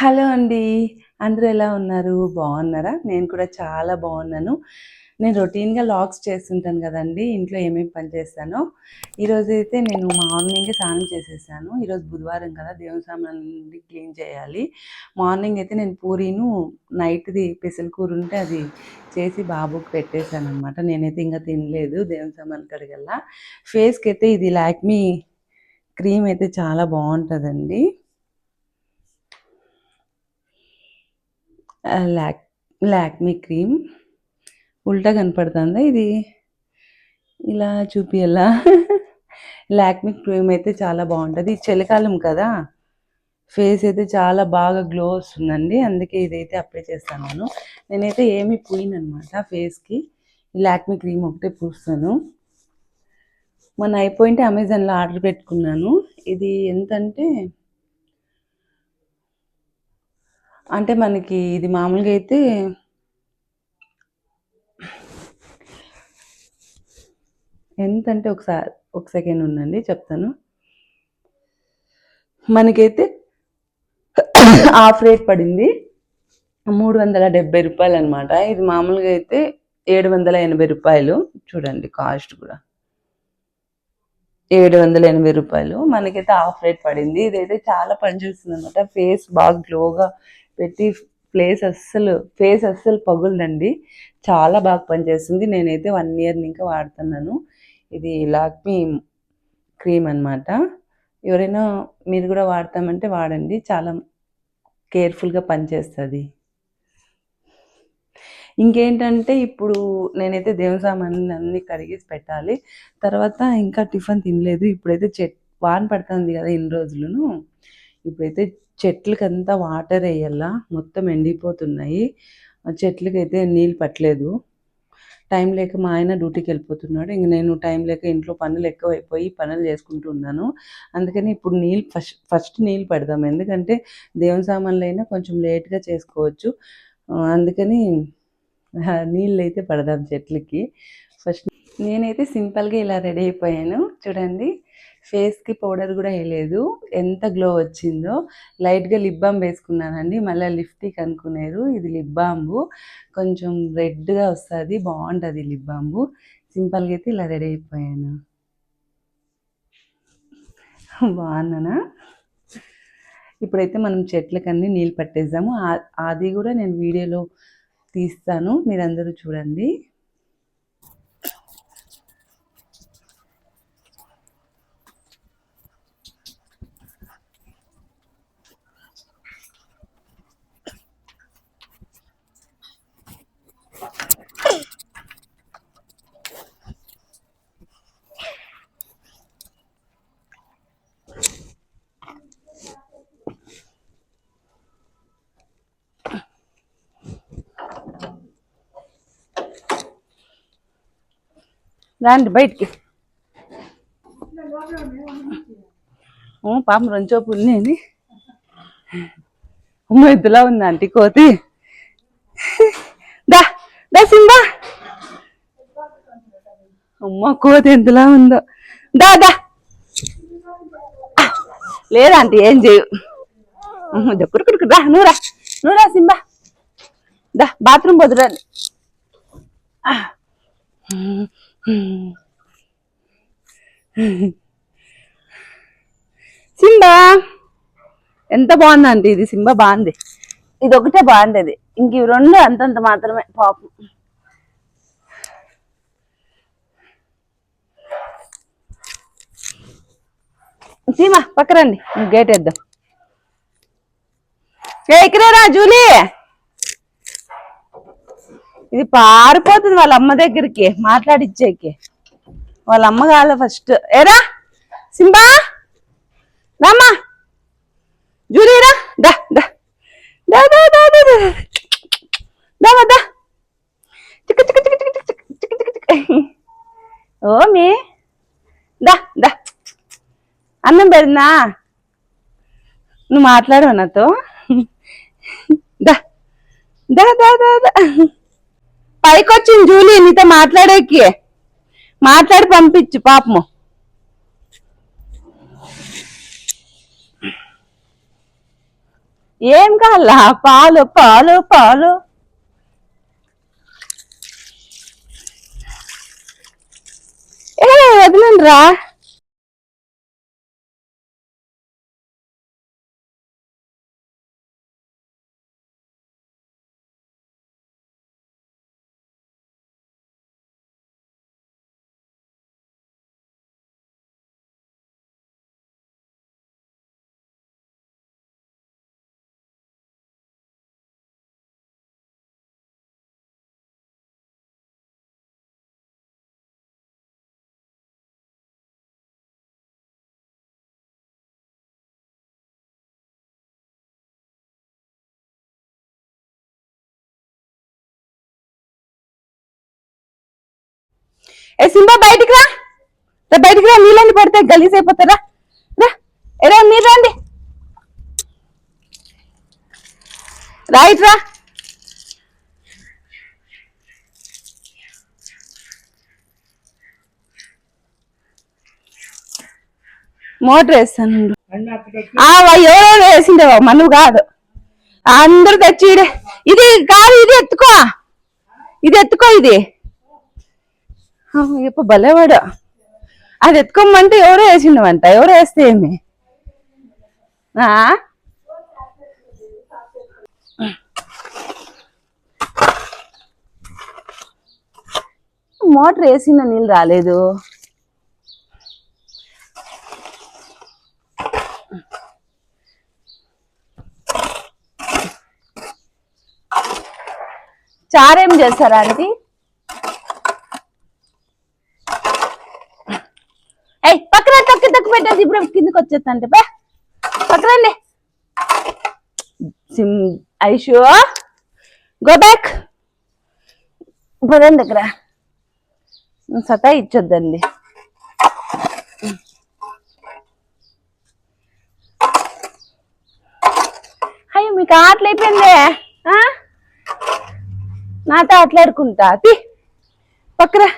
Hello అండి. అందరూ ఎలా ఉన్నారు? బాగున్నారా? నేను కూడా చాలా బాగున్నాను. నేను రొటీన్గా లాగ్స్ చేస్తుంటాను కదండి. ఇంట్లో ఏమేమి పని చేస్తానో. ఈరోజు అయితే నేను మార్నింగ్ స్నానం చేసేసాను. ఈరోజు బుధవారం కదా దేవుని సామాన్లు క్లీన్ చేయాలి. మార్నింగ్ అయితే నేను పూరీను నైట్ది పెసలు కూర ఉంటే అది చేసి బాబుకి పెట్టేశాను అనమాట నేనైతే ఇంకా తినలేదు దేవుని సామాన్లు కడిగల్లా ఫేస్కి అయితే ఇది లాక్మీ క్రీమ్ అయితే చాలా బాగుంటుందండి. లాక్ లాక్మీ క్రీమ్. ఉల్టా కనపడుతుందా ఇది? ఇలా చూపియలా లాక్మీ క్రీమ్ అయితే చాలా బాగుంటుంది. చలికాలం కదా. ఫేస్ అయితే చాలా బాగా గ్లో వస్తుందండి. అందుకే ఇదైతే అప్లై చేస్తాను నేను. నేనైతే ఏమి పూయినమాట ఫేస్కి. లాక్మీ క్రీమ్ ఒకటే పూస్తాను. మొన్న అయిపోయింటే అమెజాన్లో ఆర్డర్ పెట్టుకున్నాను. ఇది ఎంతంటే అంటే మనకి ఇది మామూలుగా అయితే ఎంతంటే ఒకసారి ఒక సెకండ్ ఉండండి చెప్తాను. మనకైతే హాఫ్ రేట్ పడింది. మూడు వందల డెబ్బై రూపాయలు అనమాట ఇది మామూలుగా అయితే ఏడు వందల ఎనభై రూపాయలు. చూడండి కాస్ట్ కూడా. ఏడు వందల ఎనభై రూపాయలు. మనకైతే హాఫ్ రేట్ పడింది. ఇదైతే చాలా పనిచేస్తుంది అనమాట ఫేస్ బాగా గ్లోగా పెట్టి ప్లేస్ అస్సలు ఫేస్ అస్సలు పగులదండి. చాలా బాగా పనిచేస్తుంది. నేనైతే వన్ ఇయర్ ఇంకా వాడుతున్నాను. ఇది లాక్మీ క్రీమ్ అనమాట ఎవరైనా మీరు కూడా వాడతామంటే వాడండి. చాలా కేర్ఫుల్గా పనిచేస్తుంది. ఇంకేంటంటే ఇప్పుడు నేనైతే దేవుని సామాన్లు అన్నీ కడిగేసి పెట్టాలి. తర్వాత ఇంకా టిఫిన్ తినలేదు. ఇప్పుడైతే చెట్ వాన పడుతుంది కదా ఇన్ని రోజులను. ఇప్పుడైతే చెట్లకంతా వాటర్ వేయాలా మొత్తం ఎండిపోతున్నాయి. చెట్లకి అయితే నీళ్ళు పట్టలేదు. టైం లేక మా ఆయన డ్యూటీకి వెళ్ళిపోతున్నాడు. ఇంక నేను టైం లేక ఇంట్లో పనులు ఎక్కువైపోయి పనులు చేసుకుంటూ ఉన్నాను. అందుకని ఇప్పుడు నీళ్ళు ఫస్ట్ ఫస్ట్ నీళ్ళు పెడదాం. ఎందుకంటే దేవుని సామాన్లు అయినా కొంచెం లేట్గా చేసుకోవచ్చు. అందుకని నీళ్ళు అయితే పడదాం చెట్లకి. ఫస్ట్ నేనైతే సింపుల్గా ఇలా రెడీ అయిపోయాను. చూడండి. ఫేస్కి పౌడర్ కూడా వేయలేదు. ఎంత గ్లో వచ్చిందో. లైట్గా లిప్ బామ్ వేసుకున్నానండి. మళ్ళీ లిప్టిక్ అనుకున్నారు ఇది లిప్ బాంబు. కొంచెం రెడ్గా వస్తుంది. బాగుంటుంది లిప్ బాంబు. సింపుల్గా అయితే ఇలా రెడీ అయిపోయాను. బాగున్నానా? ఇప్పుడైతే మనం చెట్లకన్నీ నీళ్ళు పట్టేద్దాము. అది కూడా నేను వీడియోలో తీస్తాను. మీరందరూ చూడండి. రండి బయటికి. పాపం రెంచోపు నేని అమ్మ ఉంది ఆంటీ కోతి. దా దా సింబా. అమ్మ కోతి ఎంతలా ఉందో. దా దా. లేదా ఆంటీ ఏం చేయు. కురుకురుకు రా నూరా నూరా సింబా. దా బాత్రూమ్ పోదురండి. సింబా ఎంత బాగుందండి ఇది. సింబా బాగుంది. ఇది ఒకటే బాగుండేది. ఇంక ఇవి రెండు అంతంత మాత్రమే. పాపం. సీమా పక్కరండి. గేట్ వేద్దాం ఏ ఇక్కడే రా జూలీ. ఇది పారిపోతుంది వాళ్ళ అమ్మ దగ్గరికి మాట్లాడిచ్చేకి. వాళ్ళ అమ్మ కాదు ఫస్ట్ ఏరా? సింబా? రామ్మా? జూరీరా దా దా. దా దా దా దా దా. దా చిక్క చిక్క చిక్క చిక్క చిక్క చిక్క చిక్క చిక్క ఓ మీ. దా దా. అన్నం పెడునా నువ్వు మాట్లాడవు నాతో? దా. దా దా దా దా. పైకి వచ్చింది జూలీ నీతో మాట్లాడేకి. మాట్లాడి పంపించు పాపము. ఏం కాల పాలు పాలు పాలు. ఏ వదిలేండి రా. ఏ సింబా బయటికి రా. రా బయటికి రా నీళ్ళని పడితే గలీజ్ అయిపోతారా రా. ఎరా మీరు రండి. రైట్ రా. మోటార్ వేస్తాను ఎవరో వేసిండే మనవు కాదు. అందరు తెచ్చిడే ఇది కాదు ఇది ఎత్తుకో. ఇది ఎత్తుకో ఇది. ఎప్ప భలేవాడు అది ఎత్తుకోమంటే ఎవరో వేసిండవంట ఎవరో వేస్తే ఏమి? ఆ? మోటార్ వేసిన నీళ్ళు రాలేదు. చారేం చేస్తారా అంటే అది ఇప్పుడు కిందకి వచ్చేస్తా బా పక్కనండి సిమ్ ఐషు. గో బ్యాక్ పదండి దగ్గర సతా ఇచ్చొద్దండి. అయ్యో మీకు ఆటలు అయిపోయిందే? ఆ? నాతో ఆటలాడుకుంటా. తీ. పక్కరా.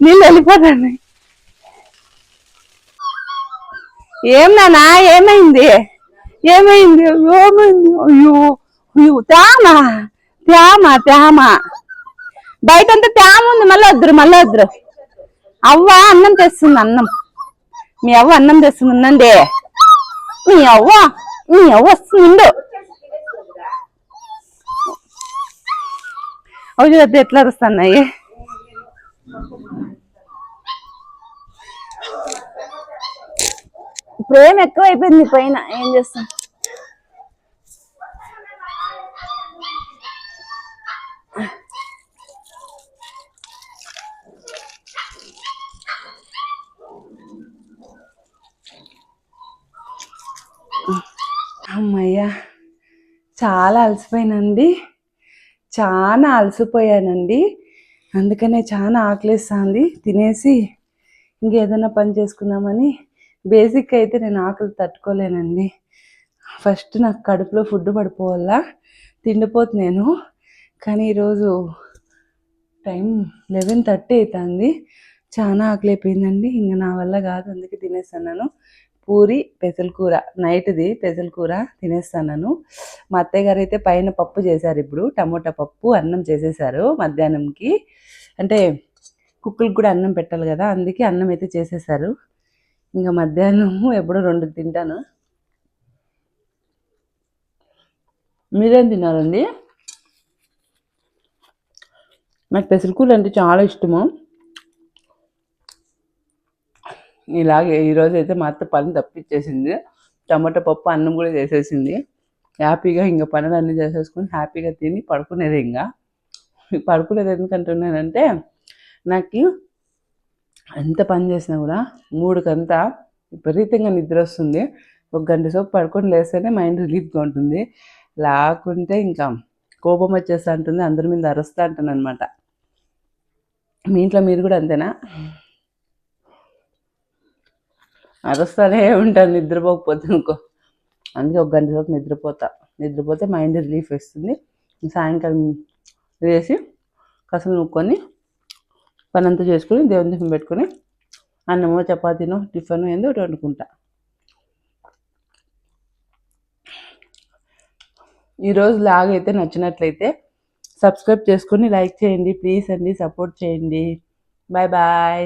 నీళ్ళు వెళ్ళిపోతాను. ఏం నానా ఏమైంది? ఏమైంది? ఏమైంది? అయ్యో అయ్యో తేమ? తేమ తేమ. బయటంతా తేమ ఉంది మళ్ళీ వద్దరు మళ్ళీ వద్దరు. అవ్వ అన్నం తెస్తుంది అన్నం. మీ అవ్వ అన్నం తెస్తుంది ఉందండి. మీ అవ్వ మీ అవ్వ వస్తుంది అవి చూస్తే ఎట్లా అరుస్తున్నాయి. ప్రేమ ఎక్కువ అయిపోయింది పైన. ఏం చేస్తాం? అమ్మయ్యా చాలా అలసిపోయానండి. చాలా అలసిపోయానండి. అందుకనే చాలా ఆకలిస్తుంది. తినేసి ఇంకేదైనా పని చేసుకుందామని బేసిక్ అయితే నేను ఆకలి తట్టుకోలేనండి. ఫస్ట్ నాకు కడుపులో ఫుడ్ పడిపోవాలా తిండిపోతు నేను కానీ ఈరోజు టైం లెవెన్ థర్టీ అవుతుంది చాలా ఆకలి అయిపోయిందండి. ఇంకా నా వల్ల కాదు అందుకే తినేసాను పూరి పెసలకూర నైట్ది పెసలకూర తినేస్తాను మా అత్తయ్య గారు అయితే పైన పప్పు చేశారు ఇప్పుడు. టమోటా పప్పు అన్నం చేసేసారు మధ్యాహ్నంకి. అంటే కుక్కలకు కూడా అన్నం పెట్టాలి కదా అందుకే అన్నం అయితే చేసేసారు ఇంకా మధ్యాహ్నం ఎప్పుడో రెండు తింటాను. మీరేం తిన్నారండి? నాకు పెసలకూర అంటే చాలా ఇష్టము. ఇలాగే ఈరోజు అయితే మా అత్త పని తప్పించేసింది టమాటా పప్పు అన్నం కూడా చేసేసింది. హ్యాపీగా ఇంకా పనులు అన్నీ చేసేసుకొని హ్యాపీగా తిని పడుకునేది ఇంకా. పడుకునేది ఎందుకంటున్నానంటే నాకు ఎంత పని చేసినా కూడా మూడుకంతా విపరీతంగా నిద్ర వస్తుంది ఒక గంట సేపు పడుకొని లేస్తేనే మైండ్ రిలీఫ్గా ఉంటుంది. లేకుంటే ఇంకా కోపం వచ్చేస్తా ఉంటుంది అందరి మీద అరుస్తూ అంటాను అనమాట మీ ఇంట్లో మీరు కూడా అంతేనా? అరుస్తూనే ఉంటాను నిద్రపోకపోతే అనుకో. అందుకే ఒక గంట సేపు నిద్రపోతా. నిద్రపోతే మైండ్ రిలీఫ్ వేస్తుంది. సాయంకాలం వేసి కసలు నూక్కొని పని అంతా చేసుకొని దేవుని దీపం పెట్టుకొని అన్నమో చపాతీనో టిఫిన్ ఏందో ఒకటి వండుకుంటా. ఈరోజు లాగైతే నచ్చినట్లయితే సబ్స్క్రైబ్ చేసుకొని లైక్ చేయండి ప్లీజ్ అండి సపోర్ట్ చేయండి. Bye bye.